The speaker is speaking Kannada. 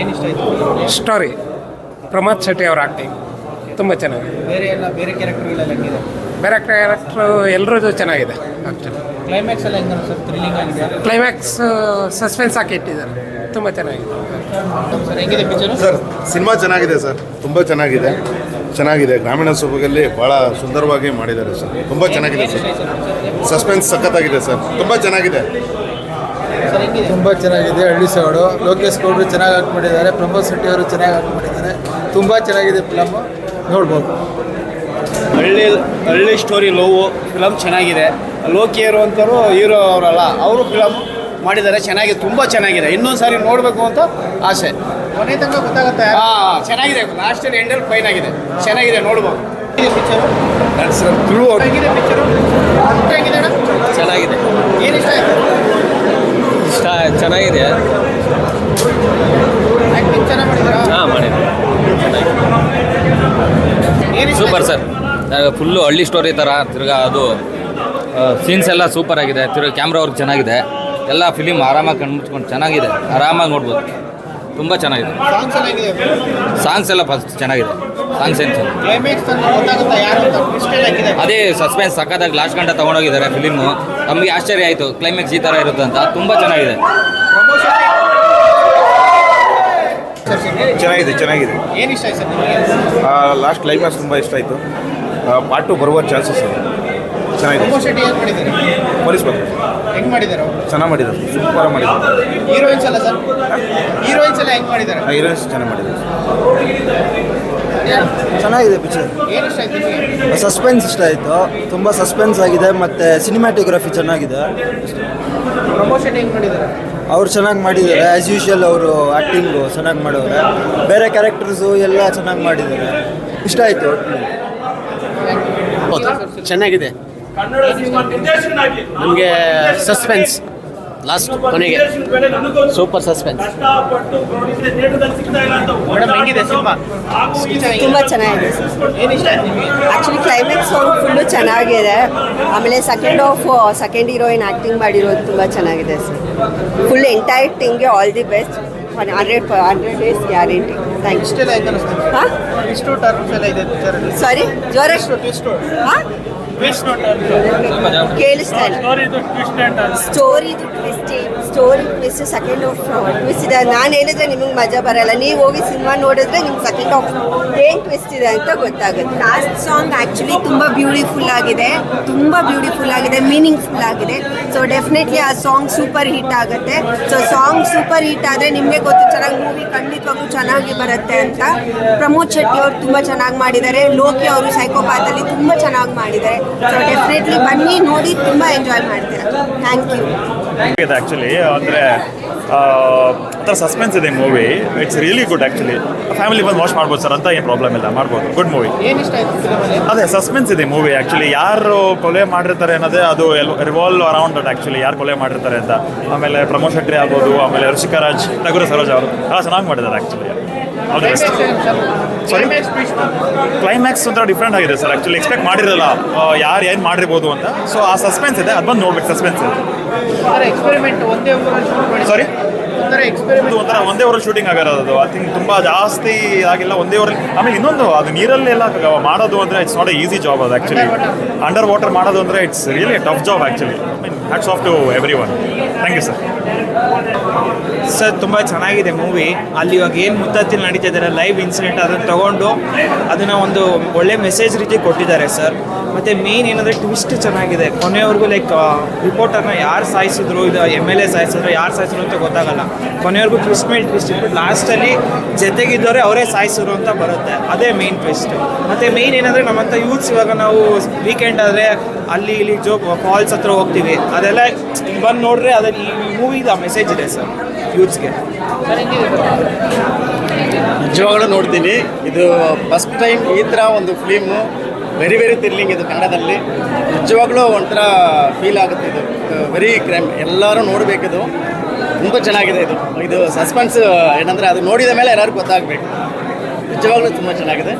ಏನು ಇಷ್ಟ ಆಯ್ತು? ಸ್ಟೋರಿ ಪ್ರಮೋದ್ ಶೆಟ್ಟಿ ಅವ್ರ ಆ್ಯಕ್ಟಿಂಗ್ ತುಂಬ ಚೆನ್ನಾಗಿದೆ. ಬೇರೆ ಎಲ್ಲ ಬೇರೆ ಕ್ಯಾರೆಕ್ಟರ್ಗಳೆಲ್ಲ ಹೆಂಗಿದೆ? ಬೇರೆ ಕ್ಯಾರೆಕ್ಟ್ರು ಎಲ್ಲರದ್ದು ಚೆನ್ನಾಗಿದೆ ಆ್ಯಕ್ಚುಲಿ ಕ್ಲೈಮ್ಯಾಕ್ಸ್ ಎಲ್ಲ ಹೆಂಗೆ ಸರ್ ಥ್ರಿಲ್ಲಿಂಗ್ ಆಗಿದೆ. ಕ್ಲೈಮ್ಯಾಕ್ಸ್ ಸಸ್ಪೆನ್ಸ್ ಹಾಕಿ ಇಟ್ಟಿದ್ದಾರೆ. ತುಂಬ ಚೆನ್ನಾಗಿದೆ. ಸರ್ ಹೆಂಗಿದೆ ಪಿಕ್ಚರು ಸರ್ ಸಿನಿಮಾ ಚೆನ್ನಾಗಿದೆ ಸರ್. ತುಂಬ ಚೆನ್ನಾಗಿದೆ. ಚೆನ್ನಾಗಿದೆ. ಗ್ರಾಮೀಣ ಸೊಬಗಲ್ಲಿ ಭಾಳ ಸುಂದರವಾಗಿ ಮಾಡಿದ್ದಾರೆ ಸರ್. ತುಂಬ ಚೆನ್ನಾಗಿದೆ ಸರ್. ಸಸ್ಪೆನ್ಸ್ ಸಖತ್ತಾಗಿದೆ ಸರ್. ತುಂಬ ಚೆನ್ನಾಗಿದೆ. ತುಂಬ ಚೆನ್ನಾಗಿದೆ ಹಳ್ಳಿ ಸೈಡು. ಲೋಕೇಶ್ ಗೌಡರು ಚೆನ್ನಾಗಿ ಹಾಕ್ಬಿಟ್ಟಿದ್ದಾರೆ. ಮಾಡಿದ್ದಾರೆ ಪ್ರಮೋದ್ ಶೆಟ್ಟಿ ಅವರು ಚೆನ್ನಾಗಿ ಹಾಕ್ಬಿಟ್ಟಿದ್ದಾರೆ. ಮಾಡಿದ್ದಾರೆ ತುಂಬ ಚೆನ್ನಾಗಿದೆ ಫಿಲಮ್ ನೋಡ್ಬೋದು. ಹಳ್ಳಿ ಹಳ್ಳಿ ಸ್ಟೋರಿ ಲೋವು ಫಿಲಮ್ ಚೆನ್ನಾಗಿದೆ. ಲೋಕಿಯರು ಅಂತವರು ಹೀರೋ ಅವರಲ್ಲ ಅವರು ಫಿಲಮ್ ಮಾಡಿದ್ದಾರೆ. ಚೆನ್ನಾಗಿದೆ ತುಂಬ ಚೆನ್ನಾಗಿದೆ. ಇನ್ನೊಂದು ಸಾರಿ ನೋಡಬೇಕು ಅಂತ ಆಸೆ. ಕೊನೆ ತನಕ ಗೊತ್ತಾಗುತ್ತೆ ಹಾಂ ಚೆನ್ನಾಗಿದೆ. ಲಾಸ್ಟಲ್ಲಿ ಎಂಡಲ್ಲಿ ಫೈನ್ ಆಗಿದೆ. ಚೆನ್ನಾಗಿದೆ ನೋಡ್ಬೋದು. ಪಿಕ್ಚರು ಹೆಂಗಿದೆ ಪಿಕ್ಚರು ಹೆಂಗಿದೆ ಅಣ್ಣ ಚೆನ್ನಾಗಿದೆ ಏನು ಇಷ್ಟ ಆಯ್ತು ಇಷ್ಟ ಚೆನ್ನಾಗಿದೆ ಆ್ಯಕ್ಟಿಂಗ್ ಚೆನ್ನಾಗಿ ಮಾಡಿದ್ದೀರಾ ಹಾಂ ಮಾಡಿದೆ ಏನು ಇಷ್ಟ ಸೂಪರ್ ಆಯ್ತು? ಸರ್ ಫುಲ್ಲು ಹಳ್ಳಿ ಸ್ಟೋರಿ ಥರ ತಿರ್ಗಾ ಅದು ಸೀನ್ಸ್ ಎಲ್ಲ ಸೂಪರ್ ಆಗಿದೆ. ತಿರ್ಗಿ ಕ್ಯಾಮ್ರಾ ವರ್ಕ್ ಚೆನ್ನಾಗಿದೆ. ಎಲ್ಲ ಫಿಲಿಮ್ ಆರಾಮಾಗಿ ಕಣ್ಮುಚ್ಕೊಂಡು ಚೆನ್ನಾಗಿದೆ. ಆರಾಮಾಗಿ ನೋಡ್ಬೋದು. ತುಂಬ ಚೆನ್ನಾಗಿದೆ. ಸಾಂಗ್ಸ್ ಎಲ್ಲ ಹೆಂಗಿದೆ? ಸಾಂಗ್ಸ್ ಎಲ್ಲ ಫಸ್ಟ್ ಚೆನ್ನಾಗಿದೆ. ಸಾಂಗ್ಸ್ ಏನು ಅದೇ ಸಸ್ಪೆನ್ಸ್ ಸಕ್ಕತ್ತಾಗಿ ಲಾಸ್ಟ್ ಗಂಟೆ ತೊಗೊಂಡೋಗಿದ್ದಾರೆ ಫಿಲಿಮು ನಮಗೆ ಆಶ್ಚರ್ಯ ಆಯಿತು. ಕ್ಲೈಮ್ಯಾಕ್ಸ್ ಈ ಥರ ಇರುತ್ತೆ ಅಂತ. ತುಂಬ ಚೆನ್ನಾಗಿದೆ. ಚೆನ್ನಾಗಿದೆ ಚೆನ್ನಾಗಿದೆ. ಏನು ಇಷ್ಟ ಆಯ್ತು ಸರ್ ನಿಮಗೆ? ಲಾಸ್ಟ್ ಕ್ಲೈಮ್ಯಾಕ್ಸ್ ತುಂಬ ಇಷ್ಟ ಆಯಿತು. ಪಾರ್ಟ್ ಟು ಬರುವ ಚಾನ್ಸಸ್ ಇದೆ ಚೆನ್ನಾಗಿದೆ. ಪೊಲೀಸ್ ಬಂದು ಹೆಂಗೆ ಮಾಡಿದ್ದಾರೆ ಚೆನ್ನಾಗಿ ಮಾಡಿದ್ದಾರೆ. ಸೂಪರ್ ಮಾಡಿದ್ದಾರೆ. ಹೀರೋಯಿನ್ಸ್ ಎಲ್ಲ ಸರ್? ಹೀರೋಯಿನ್ಸ್ ಎಲ್ಲ ಹೆಂಗೆ ಮಾಡಿದ್ದಾರೆ? ಹೀರೋಯಿನ್ಸ್ ಚೆನ್ನಾಗಿ ಮಾಡಿದ್ದಾರೆ. ಚೆನ್ನಾಗಿದೆ ಪಿಕ್ಚರ್ ಏನು ಇಷ್ಟ ಆಯ್ತು ಸಸ್ಪೆನ್ಸ್ ಇಷ್ಟ ಆಯಿತು. ತುಂಬ ಸಸ್ಪೆನ್ಸ್ ಆಗಿದೆ ಮತ್ತು ಸಿನಿಮ್ಯಾಟೋಗ್ರಫಿ ಚೆನ್ನಾಗಿದೆ. ಅವ್ರು ಚೆನ್ನಾಗಿ ಮಾಡಿದ್ದಾರೆ. ಆ್ಯಸ್ ಯೂಶುವಲ್ ಅವರು ಆ್ಯಕ್ಟಿಂಗು ಚೆನ್ನಾಗಿ ಮಾಡವ್ರೆ. ಬೇರೆ ಕ್ಯಾರೆಕ್ಟರ್ಸು ಎಲ್ಲ ಚೆನ್ನಾಗಿ ಮಾಡಿದ್ದಾರೆ. ಇಷ್ಟ ಆಯಿತು ಚೆನ್ನಾಗಿದೆ. ನಮಗೆ ಸಸ್ಪೆನ್ಸ್ ಲಾಸ್ಟ್ ಕೊನೆಗೆ. ಸೂಪರ್ ಸಸ್ಪೆನ್ಸ್ ಮೇಡಮ್ ಹೆಂಗಿದೆ ಸಿನಿಮಾ? ತುಂಬ ಚೆನ್ನಾಗಿದೆ. ಆ್ಯಕ್ಚುಲಿ ಕ್ಲೈಮ್ಯಾಕ್ಸ್ ಸಾಂಗ್ ಫುಲ್ಲು ಚೆನ್ನಾಗಿದೆ. ಆಮೇಲೆ second half second heroine acting ಮಾಡಿರೋದು ತುಂಬ ಚೆನ್ನಾಗಿದೆ. Sir full entire ಟಿಂಗೆ all the best hundred hundred days guarantee thank you ಇಷ್ಟೆಲ್ಲ ಹೆಂಗ ಅನಿಸ್ತು ಹಾಂ ಇಷ್ಟು ಟರ್ಮ್ಸ್ ಎಲ್ಲ ಇದೆ ಪಿಕ್ಚರಲ್ಲಿ ಸಾರಿ ಜ್ವರ ಇಷ್ಟು ಹಾಂ ಇಷ್ಟು ಕೇಳಿಸ್ತಾ ಇಲ್ಲ ಸ್ಟೋರಿದು twist story twist second half twist ಇದೆ. ನಾನು ಹೇಳಿದ್ರೆ ನಿಮಗೆ ಮಜಾ ಬರಲ್ಲ. ನೀವು ಹೋಗಿ ಸಿನಿಮಾ ನೋಡಿದ್ರೆ ನಿಮ್ಗೆ ಸೆಕೆಂಡ್ ಆಫ್ ಏನು ಟ್ವಿಸ್ಟ್ ಇದೆ ಅಂತ ಗೊತ್ತಾಗುತ್ತೆ. ಲಾಸ್ಟ್ ಸಾಂಗ್ ಆ್ಯಕ್ಚುಲಿ ತುಂಬ ಬ್ಯೂಟಿಫುಲ್ ಆಗಿದೆ. ತುಂಬ ಬ್ಯೂಟಿಫುಲ್ ಆಗಿದೆ ಮೀನಿಂಗ್ಫುಲ್ ಆಗಿದೆ. ಸೊ ಡೆಫಿನೆಟ್ಲಿ ಆ ಸಾಂಗ್ ಸೂಪರ್ ಹಿಟ್ ಆಗುತ್ತೆ. ಸೊ ಸಾಂಗ್ ಸೂಪರ್ ಹಿಟ್ ಆದರೆ ನಿಮಗೆ ಗೊತ್ತು, ಚೆನ್ನಾಗಿ ಮೂವಿ ಖಂಡಿತವಾಗೂ ಚೆನ್ನಾಗಿ ಬರುತ್ತೆ ಅಂತ. ಪ್ರಮೋದ್ ಶೆಟ್ಟಿ ಅವರು ತುಂಬ ಚೆನ್ನಾಗಿ ಮಾಡಿದ್ದಾರೆ. ಲೋಕಿ ಅವರು ಸೈಕೋಪಾತಲ್ಲಿ ತುಂಬ ಚೆನ್ನಾಗಿ ಮಾಡಿದ್ದಾರೆ. ಸೊ ಡೆಫಿನೆಟ್ಲಿ ಬನ್ನಿ, ನೋಡಿ, ತುಂಬ ಎಂಜಾಯ್ ಮಾಡ್ತೀರಾ. ಥ್ಯಾಂಕ್ ಯು ಇದೆ ಆ್ಯಕ್ಚುಲಿ ಅಂದರೆ ಒಂಥರ ಸಸ್ಪೆನ್ಸ್ ಇದೆ movie it's really good actually family ಬಂದು ವಾಚ್ ಮಾಡ್ಬೋದು ಸರ್ ಅಂತ ಏನು ಪ್ರಾಬ್ಲಮ್ ಇಲ್ಲ. ಮಾಡ್ಬೋದು. ಗುಡ್ ಮೂವಿ ಅದೇ ಸಸ್ಪೆನ್ಸ್ ಇದೆ ಮೂವಿ ಆ್ಯಕ್ಚುಲಿ ಯಾರು ಕೊಲೆ ಮಾಡಿರ್ತಾರೆ ಅನ್ನೋದೇ ಅದು all revolve around that actually ಯಾರು ಕೊಲೆ ಮಾಡಿರ್ತಾರೆ ಅಂತ. ಆಮೇಲೆ ಪ್ರಮೋದ್ ಶೆಟ್ಟಿ ಆಗ್ಬೋದು ಆಮೇಲೆ ಋಷಿಕಾ ರಾಜ್ ನಗುರ ಸರೋಜ್ ಅವರು. ಭಾಳ ಚೆನ್ನಾಗಿ ಮಾಡಿದ್ದಾರೆ actually all the best climax ಒಂಥರ ಡಿಫ್ರೆಂಟ್ ಆಗಿದೆ ಸರ್. ಆ್ಯಕ್ಚುಲಿ ಎಕ್ಸ್ಪೆಕ್ಟ್ ಮಾಡಿರಲ್ಲ. ಯಾರು ಏನು ಮಾಡಿರ್ಬೋದು ಅಂತ. ಸೊ ಆ ಸಸ್ಪೆನ್ಸ್ ಇದೆ. ಅದು ಬಂದು ನೋಡ್ಬೇಕು ಸಸ್ಪೆನ್ಸ್ ಇದೆ ಸಾರಿ ಒಂಥರ ಒಂದೇ ಊರಲ್ಲಿ ಶೂಟಿಂಗ್ ಆಗಿರೋದು ಐ ಥಿಂಕ್ ತುಂಬ ಜಾಸ್ತಿ ಆಗಿಲ್ಲ ಒಂದೇ ಊರಲ್ಲಿ ಆಮೇಲೆ ಇನ್ನೊಂದು ಅದು ನೀರಲ್ಲೆಲ್ಲ ಮಾಡೋದು ಅಂದರೆ ಇಟ್ಸ್ ನಾಟ್ ಈಸಿ ಜಾಬ್ ಅದು ಆ್ಯಕ್ಚುಲಿ ಅಂಡರ್ ವಾಟರ್ ಮಾಡೋದು ಅಂದರೆ it's really tough job actually I mean hats off to everyone thank you sir sir ತುಂಬ ಚೆನ್ನಾಗಿದೆ ಮೂವಿ ಅಲ್ಲಿ ಇವಾಗ ಏನು ಮುತ್ತತ್ತಿನ ನಡೀತಾ ಇದ್ದಾರೆ ಲೈವ್ ಇನ್ಸಿಡೆಂಟ್ ಅದನ್ನು ತಗೊಂಡು ಅದನ್ನು ಒಂದು ಒಳ್ಳೆ ಮೆಸೇಜ್ ರೀತಿ ಕೊಟ್ಟಿದ್ದಾರೆ ಸರ್ ಮತ್ತು ಮೇನ್ ಏನಂದರೆ ಟ್ವಿಸ್ಟ್ ಚೆನ್ನಾಗಿದೆ. ಕೊನೆಯವರೆಗೂ ಲೈಕ್ ರಿಪೋರ್ಟರ್ನ ಯಾರು ಸಾಯಿಸಿದ್ರು ಇದು ಎಂ ಎಲ್ ಎ ಸಾಯಿಸಿದ್ರು ಯಾರು ಸಾಯಿಸಿದ್ರು ಅಂತ ಗೊತ್ತಾಗಲ್ಲ. ಕೊನೆಯವರೆಗೂ ಟ್ವಿಸ್ಟ್ ಮೇಲೆ ಟ್ವಿಸ್ಟ್ ಇಟ್ಬಿಟ್ಟು ಲಾಸ್ಟಲ್ಲಿ ಜೊತೆಗಿದ್ದವರೇ ಅವರೇ ಸಾಯಿಸೋರು ಅಂತ ಬರುತ್ತೆ. ಅದೇ ಮೇನ್ ಟ್ವಿಸ್ಟ್ ಮತ್ತು ಮೇನ್ ಏನಂದರೆ ನಮ್ಮಂಥ ಯೂತ್ಸ್ ಇವಾಗ ನಾವು ವೀಕೆಂಡ್ ಆದರೆ ಅಲ್ಲಿ ಇಲ್ಲಿ ಜೋ ಫಾಲ್ಸ್ ಹತ್ರ ಹೋಗ್ತೀವಿ. ಅದೆಲ್ಲ ಬಂದು ನೋಡ್ರೆ ಅದನ್ನು ಈ ಮೂವಿದ ಮೆಸೇಜ್ ಇದೆ ಸರ್ ಯೂತ್ಸ್ಗೆ ನಿಜವಾಗ್ಲೂ ನೋಡ್ತೀನಿ. ಇದು ಫಸ್ಟ್ ಟೈಮ್ ಈ ಥರ ಒಂದು ಫಿಲಿಮು ವೆರಿ ವೆರಿ ಥ್ರಿಲ್ಲಿಂಗ್ ಇದು ಕನ್ನಡದಲ್ಲಿ. ನಿಜವಾಗ್ಲೂ ಒಂಥರ ಫೀಲ್ ಆಗುತ್ತೆ ಇದು. ವೆರಿ ಕ್ರೈಮ್ ಎಲ್ಲರೂ ನೋಡಬೇಕಿದು ತುಂಬ ಚೆನ್ನಾಗಿದೆ ಇದು. ಇದು ಸಸ್ಪೆನ್ಸ್ ಏನಂದರೆ ಅದು ನೋಡಿದ ಮೇಲೆ ಎಲ್ಲರಿಗೂ ಗೊತ್ತಾಗಬೇಕು. ನಿಜವಾಗ್ಲೂ ತುಂಬ ಚೆನ್ನಾಗಿದೆ.